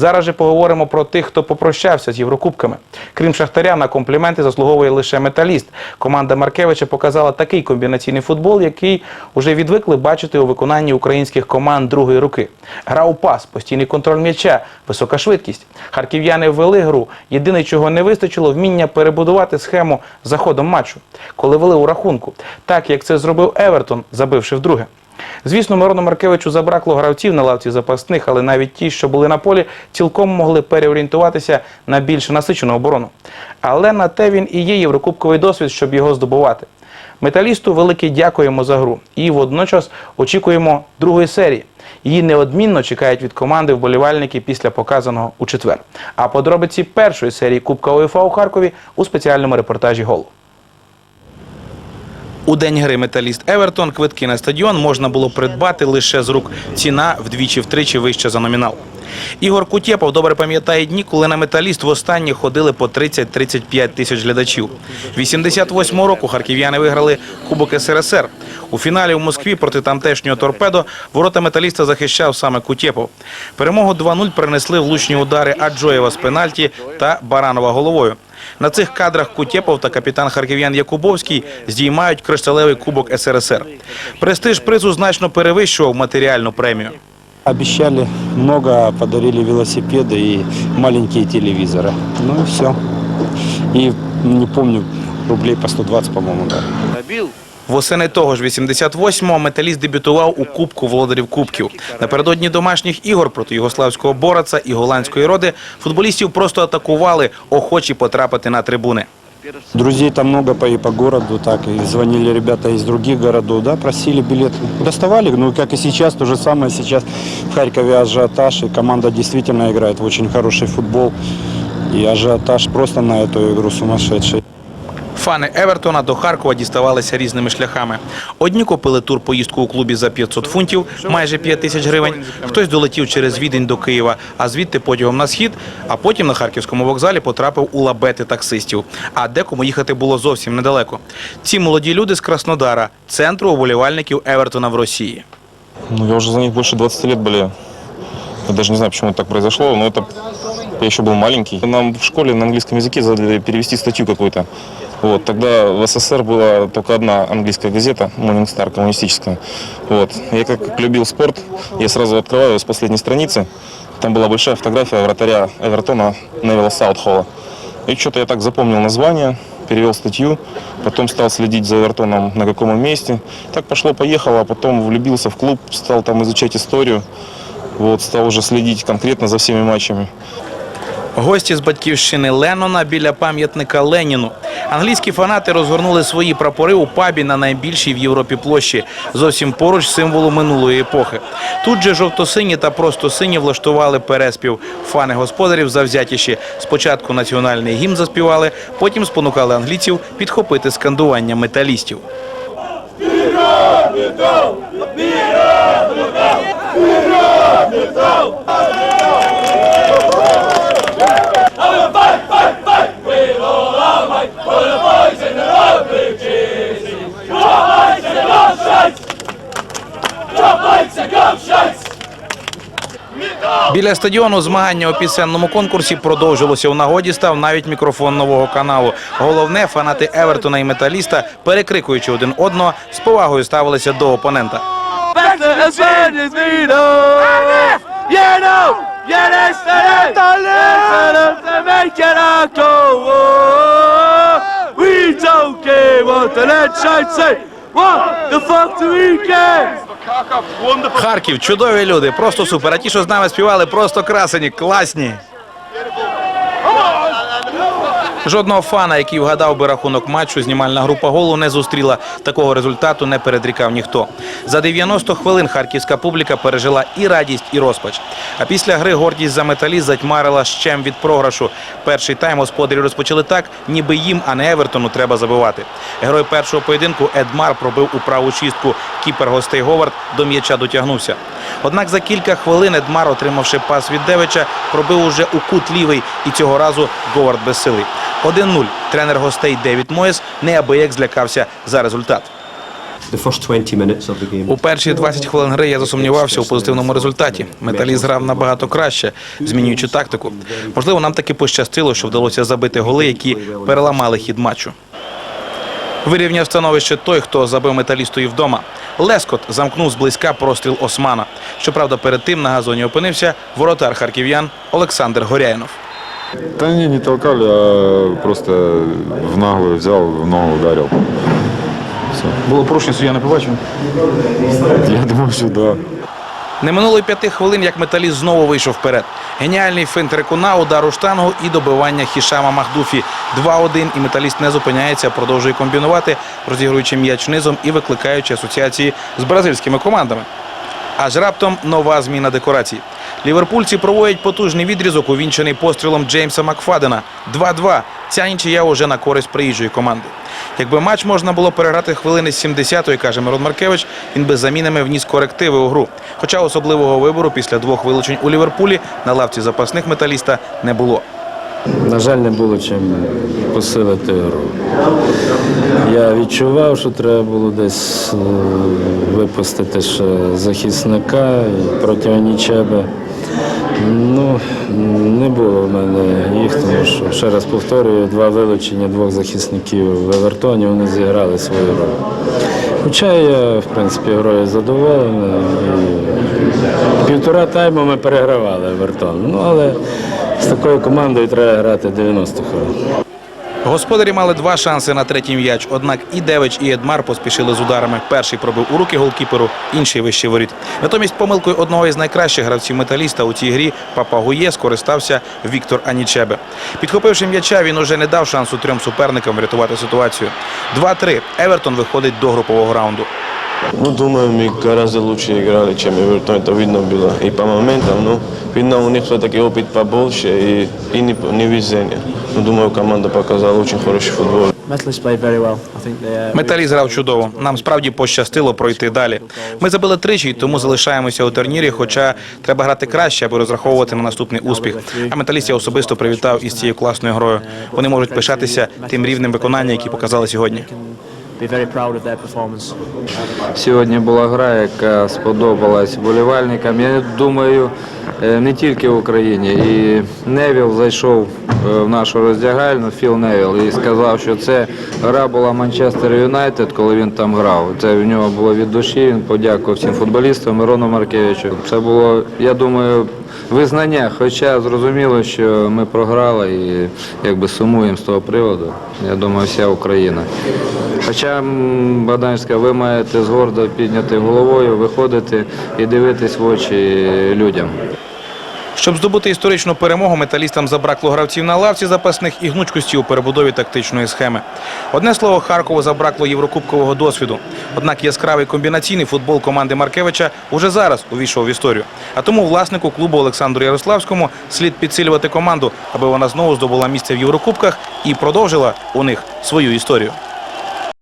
Зараз же поговоримо про тих, хто попрощався з Єврокубками. Крім Шахтаря, на компліменти заслуговує лише металіст. Команда Маркевича показала такий комбінаційний футбол, який уже відвикли бачити у виконанні українських команд другої руки. Гра у пас, постійний контроль м'яча, висока швидкість. Харків'яни ввели гру. Єдине, чого не вистачило, вміння перебудувати схему за ходом матчу, коли вели у рахунку, так як це зробив Евертон, забивши вдруге. Звісно, Мирону Маркевичу забракло гравців на лавці запасних, але навіть ті, що були на полі, цілком могли переорієнтуватися на більш насичену оборону. Але на те він і є єврокубковий досвід, щоб його здобувати. Металісту велике дякуємо за гру і водночас очікуємо другої серії. Її неодмінно чекають від команди вболівальники після показаного у четвер. А подробиці першої серії Кубка УЄФА у Харкові у спеціальному репортажі Голу. У день гри металіст Евертон квитки на стадіон можна було придбати лише з рук. Ціна вдвічі-втричі вища за номінал. Ігор Кутєпов добре пам'ятає дні, коли на металіст востаннє ходили по 30-35 тисяч глядачів. 88 року харків'яни виграли Кубок СРСР. У фіналі в Москві проти тамтешнього торпедо ворота металіста захищав саме Кутєпов. Перемогу 2-0 принесли влучні удари Аджоєва з пенальті та Баранова головою. На цих кадрах Кутєпов та капітан харків'ян Якубовський здіймають кришталевий кубок СРСР. Престиж призу значно перевищував матеріальну премію. Обещали много, подарили велосипеды и маленькие телевизоры. Ну и все. И не помню, рублей по 120, по-моему, да. Восени того ж 88-го металіст дебютував у Кубку володарів Кубків. Напередодні домашніх ігор проти югославського Бораца і голландської роди футболістів просто атакували, охочі потрапити на трибуни. Друзей там много по, и по городу, так, и звонили ребята из других городов, да, просили билеты. Доставали, ну, как и сейчас, то же самое сейчас в Харькове ажиотаж, и команда действительно играет в очень хороший футбол. И ажиотаж просто на эту игру сумасшедший. Фани Евертона до Харкова діставалися різними шляхами. Одні купили тур поїздку у клубі за 500 фунтів, майже 5 тисяч гривень. Хтось долетів через Відень до Києва, а звідти потягом на схід, а потім на харківському вокзалі потрапив у лабети таксистів. А декому їхати було зовсім недалеко. Ці молоді люди з Краснодара, центру уболівальників Евертона в Росії. Ну, я уже за них больше 20 лет болею. Я даже не знаю, почему так произошло, но это я еще был маленький. Нам в школе на английском языке задали перевести статью какую-то. Вот, тогда в СССР была только одна английская газета, Morning Star, коммунистическая. Вот. Я как любил спорт, я сразу открываю с последней страницы. Там была большая фотография вратаря Эвертона Невилла Саутхолла. И что-то я так запомнил название, перевел статью, потом стал следить за Эвертоном на каком он месте. Так пошло-поехало, а потом влюбился в клуб, стал там изучать историю, вот, стал уже следить конкретно за всеми матчами. Гості з батьківщини Леннона біля пам'ятника Леніну. Англійські фанати розгорнули свої прапори у пабі на найбільшій в Європі площі, зовсім поруч символу минулої епохи. Тут же жовто-сині та просто сині влаштували переспів. Фани господарів завзятіші. Спочатку національний гімн заспівали, потім спонукали англійців підхопити скандування металістів. Біля стадіону змагання у пісенному конкурсі продовжилося. У нагоді став навіть мікрофон нового каналу. Головне, фанати Евертона і металіста, перекрикуючи один одного, з повагою ставилися до опонента. Харків, чудові люди, просто супер. А ті, що з нами співали, просто красені, класні. Жодного фана, який вгадав би рахунок матчу, знімальна група голу не зустріла. Такого результату не передрікав ніхто. За 90 хвилин харківська публіка пережила і радість, і розпач. А після гри гордість за металіст затьмарила щем від програшу. Перший тайм господарі розпочали так, ніби їм, а не Евертону, треба забивати. Герой першого поєдинку Едмар пробив у праву чистку. Кіпер гостей Говард до м'яча дотягнувся. Однак за кілька хвилин Едмар, отримавши пас від Девича, пробив уже у кут лівий, і цього разу Говард безсилий. 1-0. Тренер гостей Девід Моєс неабияк злякався за результат. the first 20 minutes of the game. У перші 20 хвилин гри я засумнівався у позитивному результаті. Металіст грав набагато краще, змінюючи тактику. Можливо, нам таки пощастило, що вдалося забити голи, які переламали хід матчу. Вирівняв становище той, хто забив металісту і вдома. Лескот замкнув зблизька простріл Османа. Щоправда, перед тим на газоні опинився воротар харків'ян Олександр Горяйнов. Да не, не толкали, а просто в наглую взял, в ногу ударил. Було порушення, суддя не побачив. Я думаю, что да. Не минуло й п'яти хвилин, як металіст знову вийшов вперед. Геніальний финт Рекуна, удар у штангу і добивання Хішама Махдуфі. 2-1, і металіст не зупиняється, продовжує комбінувати, розігруючи м'яч низом і викликаючи асоціації з бразильськими командами. Аж раптом нова зміна декорацій. Ліверпульці проводять потужний відрізок, увінчений пострілом Джеймса Макфадена. 2-2. Ця нічия уже на користь приїжджої команди. Якби матч можна було переграти хвилини з 70-ї, каже Мирон Маркевич, він би замінами вніс корективи у гру. Хоча особливого вибору після двох вилучень у Ліверпулі на лавці запасних металіста не було. На жаль, не було чим посилити гру. Я відчував, що треба було десь е, випустити ще захисника проти Анічеба. Ну, не було в мене їх, тому що, ще раз повторюю, два вилучення двох захисників в Евертоні, вони зіграли свою роль. Хоча я, в принципі, грою задоволений. Півтора тайму ми перегравали Евертон. Ну, але з такою командою треба грати 90 хвилин. Господарі мали два шанси на третій м'яч. Однак і Девич, і Едмар поспішили з ударами. Перший пробив у руки голкіперу, інший вище воріт. Натомість помилкою одного із найкращих гравців металіста у цій грі Папагує скористався Віктор Анічебе. Підхопивши м'яча, він уже не дав шансу трьом суперникам врятувати ситуацію. 2-3. Евертон виходить до групового раунду. Ну, думаю, мы гораздо лучше играли, чем Эвертон, это видно было. И по моментам, ну, видно, у них все-таки опыт побольше и, и не, не везение. Ну, думаю, команда показала очень хороший футбол. Uh, Металіст грав чудово. Нам справді пощастило пройти далі. Ми забили тричі, тому залишаємося у турнірі. Хоча треба грати краще, аби розраховувати на наступний успіх. А металіст я особисто привітав із цією класною грою. Вони можуть пишатися тим рівнем виконання, який показали сьогодні. Сьогодні була гра, яка сподобалась вболівальникам. Я думаю, е, не тільки в Україні. І Невіл зайшов в нашу роздягальну, Філ Невіл, і сказав, що це гра була Манчестер Юнайтед, коли він там грав. Це в нього було від душі. Він подякував всім футболістам Мирону Маркевичу. Це було, я думаю, визнання. Хоча зрозуміло, що ми програли і якби сумуємо з того приводу. Я думаю, вся Україна. Хоча м, Богданська, ви маєте з гордо підняти головою, виходити і дивитись в очі людям. Щоб здобути історичну перемогу, металістам забракло гравців на лавці запасних і гнучкості у перебудові тактичної схеми. Одне слово, Харкову забракло єврокубкового досвіду. Однак яскравий комбінаційний футбол команди Маркевича уже зараз увійшов в історію. А тому власнику клубу Олександру Ярославському слід підсилювати команду, аби вона знову здобула місце в Єврокубках і продовжила у них свою історію.